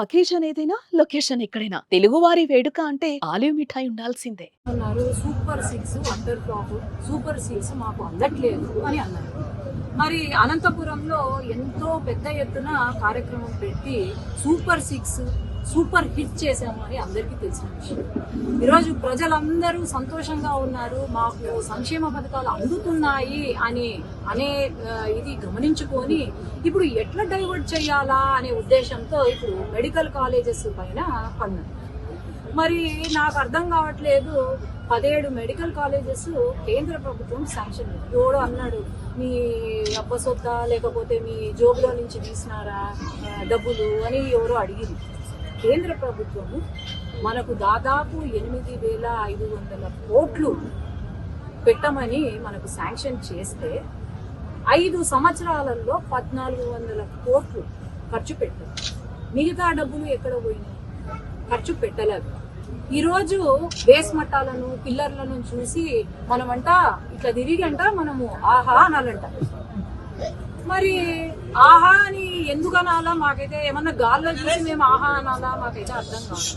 Occasion ఏదైనా location ఎక్కడైనా. తెలుగువారి వేడుక అంటే ఆలివ్ మిఠాయి ఉండాల్సిందే. అన్నారు super six under flop super six మాకు అందట్లేదు అని అన్నారు. మరి అనంతపురంలో ఎంతో పెద్ద ఎత్తున కార్యక్రమం పెట్టి సూపర్ సిక్స్ సూపర్ హిట్ చేశాము అని అందరికీ తెలిసిన విషయం. ఈరోజు ప్రజలందరూ సంతోషంగా ఉన్నారు మాకు సంక్షేమ పథకాలు అందుతున్నాయి అని అనే ఇది గమనించుకొని ఇప్పుడు ఎట్లా డైవర్ట్ చేయాలా అనే ఉద్దేశంతో ఇప్పుడు మెడికల్ కాలేజెస్ పైన పన్ను మరి నాకు అర్థం కావట్లేదు పదిహేడు మెడికల్ కాలేజెస్ కేంద్ర ప్రభుత్వం శాంక్షన్ ఎవడో అన్నాడు మీ అబ్బసొత్త లేకపోతే మీ జోబులో నుంచి తీసినారా డబ్బులు అని ఎవరో అడిగింది. కేంద్ర ప్రభుత్వము మనకు దాదాపు ఎనిమిది వేల ఐదు వందల కోట్లు పెట్టమని మనకు శాంక్షన్ చేస్తే ఐదు సంవత్సరాలలో పద్నాలుగు వందల కోట్లు ఖర్చు పెట్టారు. మిగతా డబ్బులు ఎక్కడ పోయినాయి? ఖర్చు పెట్టలేదు. ఈరోజు బేస్ మట్టాలను పిల్లర్లను చూసి మనమంట ఇట్లా తిరిగి అంట మనము ఆహా అనాలంట. మరి ఆహా అని ఎందుకు అనాలా? మాకైతే ఏమన్నా గాల్లో చూసి మేము ఆహా అనాలా? మాకైతే అర్థం కాదు.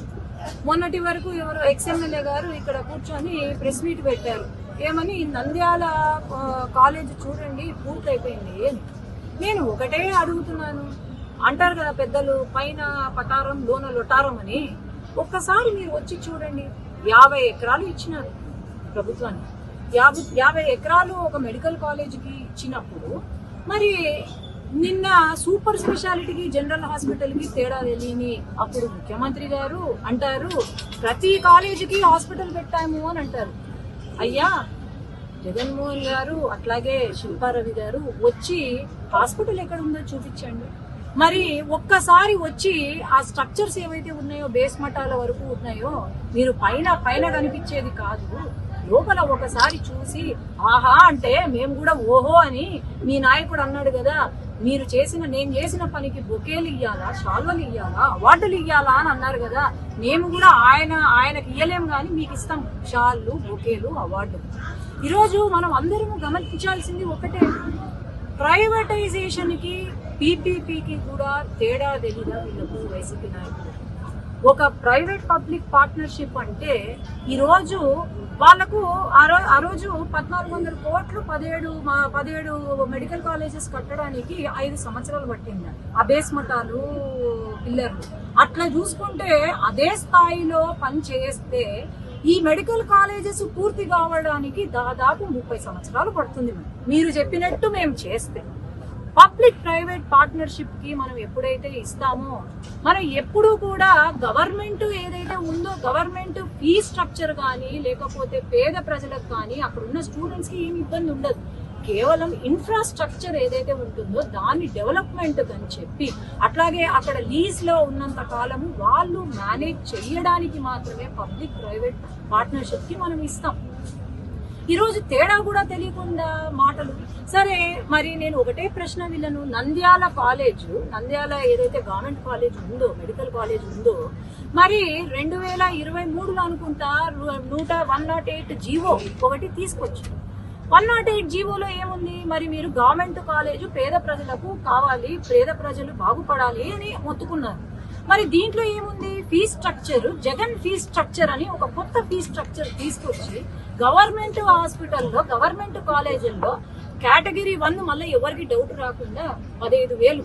మొన్నటి వరకు ఎవరు ఎక్స్ఎమ్మెల్యే గారు ఇక్కడ కూర్చొని ప్రెస్ మీట్ పెట్టారు. ఏమని నంద్యాల కాలేజ్ చూడండి పూర్తయిపోయింది అని నేను ఒకటే అడుగుతున్నాను. అంటారు కదా పెద్దలు పైన పటారం లోన లొటారం అని. ఒక్కసారి మీరు వచ్చి చూడండి. యాభై ఎకరాలు ఇచ్చినారు ప్రభుత్వానికి. యాభై యాభై ఎకరాలు ఒక మెడికల్ కాలేజీకి ఇచ్చినప్పుడు మరి నిన్న సూపర్ స్పెషాలిటీకి జనరల్ హాస్పిటల్కి తేడా తెలియని అప్పుడు ముఖ్యమంత్రి గారు అంటారు ప్రతి కాలేజీకి హాస్పిటల్ పెట్టాము అని అంటారు. అయ్యా జగన్మోహన్ గారు అట్లాగే శిల్పారవి గారు వచ్చి హాస్పిటల్ ఎక్కడ ఉందో చూపించండి. మరి ఒక్కసారి వచ్చి ఆ స్ట్రక్చర్స్ ఏవైతే ఉన్నాయో బేస్ మఠాల వరకు ఉన్నాయో మీరు పైన పైన కనిపించేది కాదు. లోపల ఒకసారి చూసి ఆహా అంటే మేము కూడా ఓహో అని మీ నాయకుడు అన్నాడు కదా మీరు చేసిన నేను చేసిన పనికి బొకేలు ఇయ్యాలా షాల్వలు ఇయ్యాలా అవార్డులు ఇయ్యాలా అని అన్నారు కదా మేము కూడా ఆయన ఆయనకి ఇయ్యలేము కానీ మీకు ఇస్తాం షాళ్ళు బొకేలు అవార్డులు ఈరోజు మనం అందరము గమనించాల్సింది ఒకటే ప్రైవేటైజేషన్కి పీపీపీకి కూడా తేడా తెలియదా వీళ్ళకు వైసీపీ నాయకులు ఒక ప్రైవేట్ పబ్లిక్ పార్ట్నర్షిప్ అంటే ఈరోజు వాళ్ళకు ఆ రో- ఆ రోజు పద్నాలుగు వందల కోట్లు పదిహేడు మా పదిహేడు మెడికల్ కాలేజెస్ కట్టడానికి ఐదు సంవత్సరాలు పట్టింది. ఆ బేస్ మఠాలు పిల్లర్లు. అట్లా చూసుకుంటే అదే స్థాయిలో పని చేస్తే ఈ మెడికల్ కాలేజెస్ పూర్తి కావడానికి దాదాపు ముప్పై సంవత్సరాలు పడుతుంది మీరు చెప్పినట్టు మేము చేస్తే. పబ్లిక్ ప్రైవేట్ పార్ట్నర్షిప్కి మనం ఎప్పుడైతే ఇస్తామో మనం ఎప్పుడూ కూడా గవర్నమెంట్ ఏదైతే ఉందో గవర్నమెంట్ ఫీ స్ట్రక్చర్ కానీ లేకపోతే పేద ప్రజలకు కానీ అక్కడ ఉన్న స్టూడెంట్స్కి ఏమి ఇబ్బంది ఉండదు. కేవలం ఇన్ఫ్రాస్ట్రక్చర్ ఏదైతే ఉంటుందో దాని డెవలప్మెంట్ అని చెప్పి అట్లాగే అక్కడ లీజ్లో ఉన్నంత కాలము వాళ్ళు మేనేజ్ చేయడానికి మాత్రమే పబ్లిక్ ప్రైవేట్ పార్ట్నర్షిప్కి మనం ఇస్తాం. ఈరోజు తేడా కూడా తెలియకుండా మాటలు. సరే మరి నేను ఒకటే ప్రశ్న వీళ్ళను నంద్యాల కాలేజ్ నంద్యాల ఏదైతే గవర్నమెంట్ కాలేజ్ ఉందో మెడికల్ కాలేజ్ ఉందో మరి రెండు వేల ఇరవై మూడులో అనుకుంటా నూట వన్ నాట్ ఎయిట్ జీవో ఒకటి తీసుకొచ్చారు వన్ నాట్ ఎయిట్ జీవోలో ఏముంది? మరి మీరు గవర్నమెంట్ కాలేజ్ పేద ప్రజలకు కావాలి పేద ప్రజలు బాగుపడాలి అని మొత్తుకున్నారు. మరి దీంట్లో ఏముంది? Fee structure Jagan fee structure అని ఒక కొత్త ఫీ స్ట్రక్చర్ తీసుకొచ్చి గవర్నమెంట్ హాస్పిటల్లో గవర్నమెంట్ కాలేజీల్లో కేటగిరీ వన్ మళ్ళీ ఎవరికి డౌట్ రాకుండా పదహైదు వేలు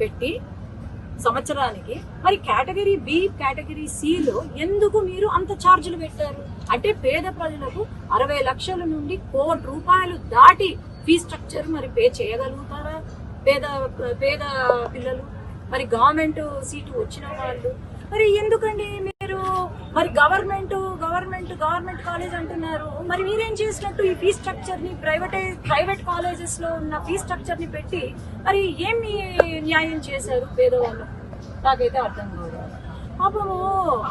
పెట్టి సంవత్సరానికి మరి కేటగిరీ బి కేటగిరీ సిలో ఎందుకు మీరు అంత ఛార్జీలు పెట్టారు? అంటే పేద ప్రజలకు అరవై లక్షల నుండి కోటి రూపాయలు దాటి ఫీ స్ట్రక్చర్ మరి పే చేయగలుగుతారా? పేద పేద పిల్లలు మరి గవర్నమెంట్ సీటు వచ్చిన వాళ్ళు? మరి ఎందుకండి మీరు? మరి గవర్నమెంట్ గవర్నమెంట్ గవర్నమెంట్ కాలేజ్ అంటున్నారు. మరి మీరేం చేసినట్టు ఈ ఫీ స్ట్రక్చర్ని ప్రైవేట్ ప్రైవేట్ కాలేజెస్లో ఉన్న ఫీ స్ట్రక్చర్ని పెట్టి మరి ఏమి న్యాయం చేశారు పేదవాళ్ళు? నాకైతే అర్థం కాదు. పాపము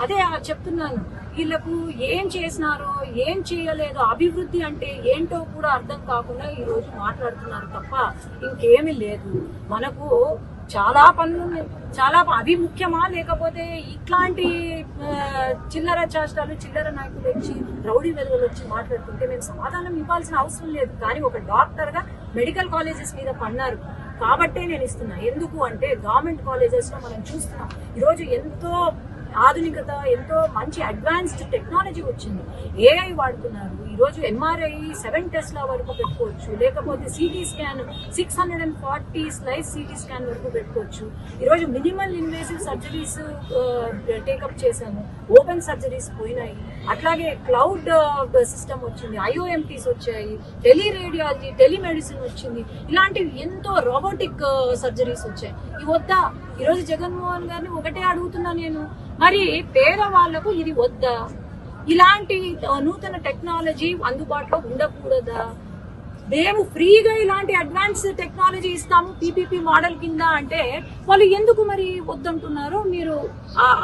అదే చెప్తున్నాను. వీళ్ళకు ఏం చేసినారో ఏం చేయలేదో అభివృద్ధి అంటే ఏంటో కూడా అర్థం కాకుండా ఈ రోజు మాట్లాడుతున్నారు తప్ప ఇంకేమీ లేదు. మనకు చాలా పనులు చాలా అవి ముఖ్యమా? లేకపోతే ఇట్లాంటి చిల్లర చేష్టాలు చిల్లర నాయకులు వచ్చి రౌడీ వెలుగులు వచ్చి మాట్లాడుతుంటే మేము సమాధానం ఇవ్వాల్సిన అవసరం లేదు. కానీ ఒక డాక్టర్గా మెడికల్ కాలేజెస్ మీద పన్నారు. కాబట్టే నేను ఇస్తున్నా. ఎందుకు అంటే గవర్నమెంట్ కాలేజెస్లో మనం చూస్తున్నాం. ఈరోజు ఎంతో ఆధునికత ఎంతో మంచి అడ్వాన్స్డ్ టెక్నాలజీ వచ్చింది. ఏఐ వాడుతున్నారు. ఈరోజు ఎంఆర్ఐ సెవెన్ టెస్ట్ల వరకు పెట్టుకోవచ్చు. లేకపోతే CT scan six hundred and forty slice CT scan వరకు పెట్టుకోవచ్చు. ఈరోజు minimal invasive surgeries take up చేశాము. ఓపెన్ సర్జరీస్ పోయినాయి. అట్లాగే క్లౌడ్ సిస్టమ్ వచ్చింది. ఐఓఎంటీస్ వచ్చాయి. టెలి రేడియాలజీ టెలిమెడిసిన్ వచ్చింది. ఇలాంటివి ఎంతో రోబోటిక్ సర్జరీస్ వచ్చాయి. ఇవి వద్దా ఈరోజు జగన్మోహన్ గారిని ఒకటే అడుగుతున్నా నేను. మరి పేదవాళ్ళకు ఇది వద్దా? ఇలాంటి నూతన టెక్నాలజీ అందుబాటులో ఉండకూడదా? మేము ఫ్రీగా ఇలాంటి అడ్వాన్స్ టెక్నాలజీ ఇస్తాము పీపీపీ మోడల్ కింద అంటే వాళ్ళు ఎందుకు మరి వద్దంటున్నారో మీరు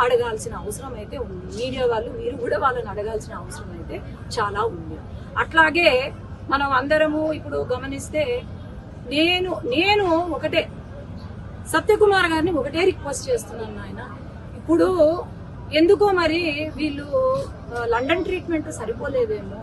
అడగాల్సిన అవసరం అయితే ఉంది. మీడియా వాళ్ళు మీరు కూడా వాళ్ళని అడగాల్సిన అవసరం అయితే చాలా ఉంది. అట్లాగే మనం అందరము ఇప్పుడు గమనిస్తే నేను నేను ఒకటే సత్యకుమార్ గారిని ఒకటే రిక్వెస్ట్ చేస్తున్నాను ఆయన ఇప్పుడు ఎందుకో మరి వీళ్ళు లండన్ ట్రీట్మెంట్ సరిపోలేదేమో.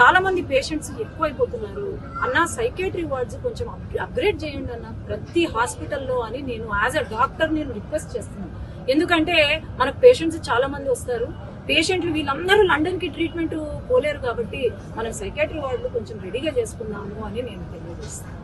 చాలా మంది పేషెంట్స్ ఎక్కువైపోతున్నారు. అన్న సైకేట్రీ వార్డ్స్ కొంచెం అప్- అప్గ్రేడ్ చేయండి అన్న. ప్రతి హాస్పిటల్లో అని నేను యాజ్ అ డాక్టర్ నేను రిక్వెస్ట్ చేస్తున్నాను. ఎందుకంటే మనకు పేషెంట్స్ చాలా మంది వస్తారు. పేషెంట్లు వీళ్ళందరూ లండన్కి ట్రీట్మెంట్ పోలేరు కాబట్టి మనం సైకేట్రీ వార్డులు కొంచెం రెడీగా చేసుకున్నాము అని నేను తెలియజేస్తాను.